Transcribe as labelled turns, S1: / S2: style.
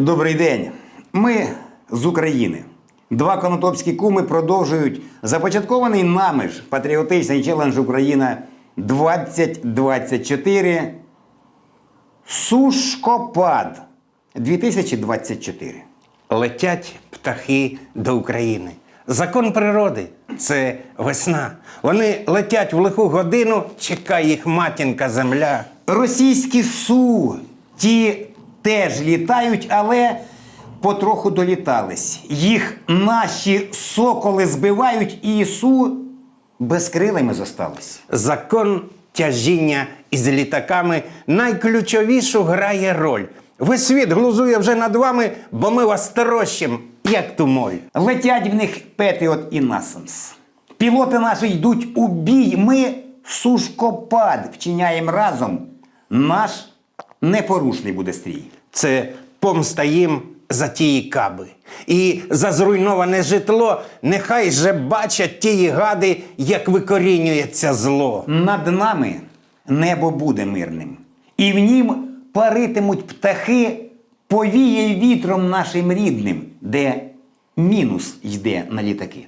S1: Добрий день. Ми з України. Два конотопські куми продовжують започаткований нами ж патріотичний челендж Україна 2024 Сушкопад 2024.
S2: Летять птахи до України. Закон природи це весна. Вони летять в лиху годину, чекає їх матінка земля.
S1: Російські су ті теж літають, але потроху долітались. Їх наші соколи збивають, і су безкрилими зостались.
S2: Закон тяжіння із літаками найключовішу грає роль. Весь світ глузує вже над вами, бо ми вас трощим, як ту.
S1: Летять в них Петріот і Насамс. Пілоти наші йдуть у бій. Ми сушкопад вчиняємо разом. Наш непорушний буде стрій.
S2: Це помста їм за тії каби. І за зруйноване житло нехай же бачать тії гади, як викорінюється зло.
S1: Над нами небо буде мирним, і в нім паритимуть птахи, повіє вітром нашим рідним, де мінус йде на літаки.